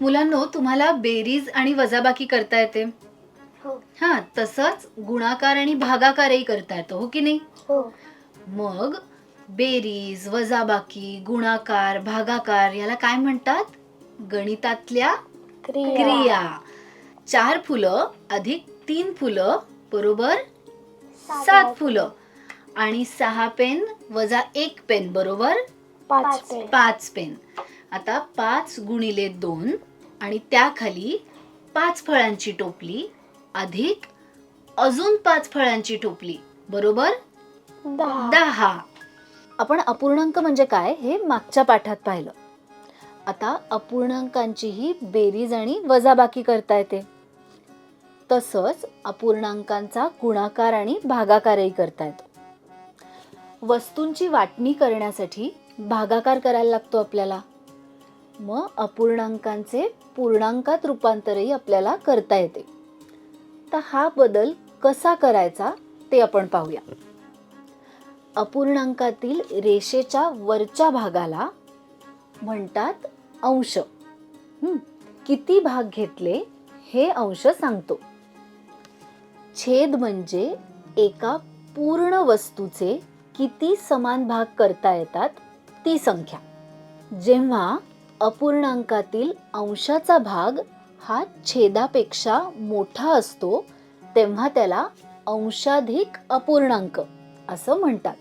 मुलांनो तुम्हाला बेरीज आणि वजाबाकी करता येते. हो. हा तसंच गुणाकार आणि भागाकारही करता येतो हो की नाही? हो. मग बेरीज वजाबाकी गुणाकार भागाकार याला काय म्हणतात? गणितातल्या क्रिया. चार फुलं अधिक तीन फुलं बरोबर सात फुलं. आणि सहा पेन वजा एक पेन बरोबर पाच पेन. पाच पेन. आता पाच गुणिले दोन आणि त्याखाली पाच फळांची टोपली अधिक अजून पाच फळांची टोपली बरोबर? दहा. दहा आपण अपूर्णांक म्हणजे काय हे मागच्या पाठात पाहिलं. आता अपूर्णांकांचीही बेरीज आणि वजाबाकी करता येते. तसंच अपूर्णांकांचा गुणाकार आणि भागाकारही करता येतो. वस्तूंची वाटणी करण्यासाठी भागाकार करायला लागतो आपल्याला. मग अपूर्णांकांचे पूर्णांकात रूपांतरही आपल्याला करता येते. तर हा बदल कसा करायचा ते आपण पाहूया. अपूर्णांकातील रेषेच्या वरच्या भागाला म्हणतात अंश. किती भाग घेतले हे अंश सांगतो. छेद म्हणजे एका पूर्ण वस्तूचे किती समान भाग करता येतात ती संख्या. जेव्हा अपूर्णांकातील अंशाचा भाग हा छेदापेक्षा मोठा असतो तेव्हा त्याला अंशाधिक अपूर्णांक असं म्हणतात.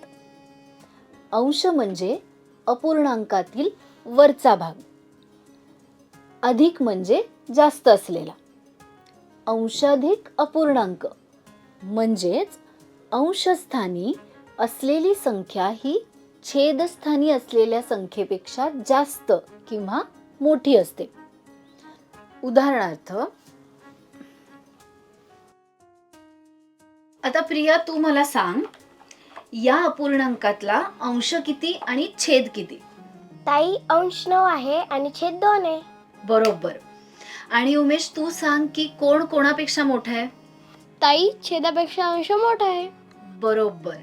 अंश म्हणजे अपूर्णांकातील वरचा भाग. अधिक म्हणजे जास्त असलेला. अंशाधिक अपूर्णांक म्हणजेच अंशस्थानी असलेली संख्या ही छेदस्थानी असलेल्या संख्येपेक्षा जास्त किंवा मोठी असते. उदाहरणार्थ आता प्रिया तू मला सांग या अपूर्णांकातला अंश किती आणि छेद किती? ताई अंश नऊ आहे आणि छेद दोन आहे. बरोबर. आणि उमेश तू सांग की कोण कोणापेक्षा मोठा आहे? ताई छेदापेक्षा अंश मोठा आहे. बरोबर.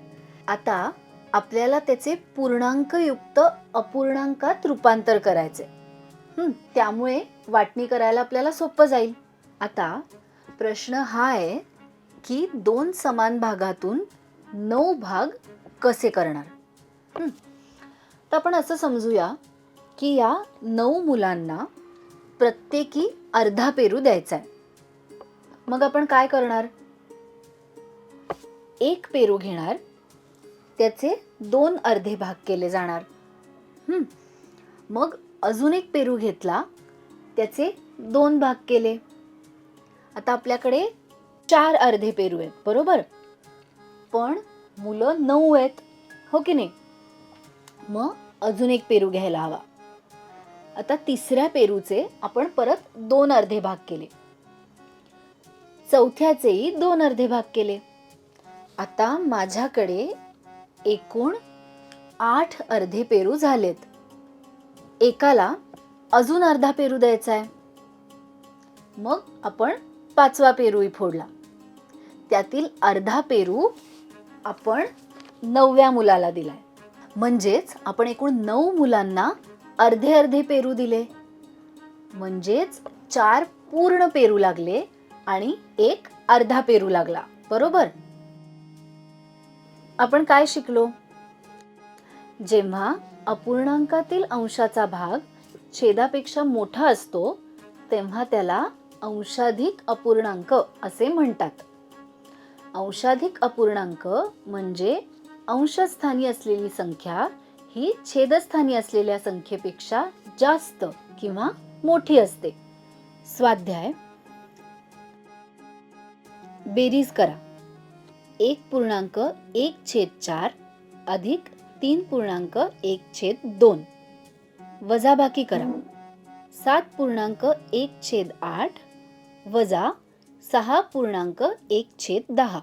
आता आपल्याला त्याचे पूर्णांकयुक्त अपूर्णांकात रूपांतर करायचे. त्यामुळे वाटणी करायला आपल्याला सोपं जाईल. आता प्रश्न हा आहे की दोन समान भागातून नऊ भाग कसे करणार? तर आपण असं समजूया की या नऊ मुलांना प्रत्येकी अर्धा पेरू द्यायचा आहे मग आपण काय करणार? एक पेरू घेणार त्याचे दोन अर्धे भाग केले जाणार. मग अजून एक पेरू घेतला. त्याचे दोन भाग केले. आता आपल्याकडे चार अर्धे पेरू आहेत बरोबर? पण मुलं नऊ आहेत हो की नाही? मग अजून एक पेरू घ्यायला हवा. आता तिसऱ्या पेरूचे आपण परत दोन अर्धे भाग केले. चौथ्याचेही दोन अर्धे भाग केले. आता माझ्याकडे एकूण आठ अर्धे पेरू झालेत. एकाला अजून अर्धा पेरू द्यायचा आहे मग आपण पाचवा पेरूही फोडला त्यातील अर्धा पेरू आपण नवव्या मुलाला दिलाय. म्हणजेच आपण एकूण नऊ मुलांना अर्धे अर्धे पेरू दिले. म्हणजेच चार पूर्ण पेरू लागले आणि एक अर्धा पेरू लागला. बरोबर? आपण काय शिकलो? जेव्हा अपूर्णांकातील अंशाचा भाग छेदापेक्षा मोठा असतो तेव्हा त्याला अंशाधिक अपूर्णांक असे म्हणतात. अंशाधिक अपूर्णांक म्हणजे अंशस्थानी असलेली संख्या ही छेदस्थानी असलेल्या संख्येपेक्षा जास्त किंवा मोठी असते. स्वाध्याय. बेरीज करा. एक पूर्णांक एक छेद चार अधिक तीन पूर्णांक एक छेद दोन. वजाबाकी करा. सात पूर्णांक एक छेद आठ वजा सहा पूर्णांक एक छेद दहा.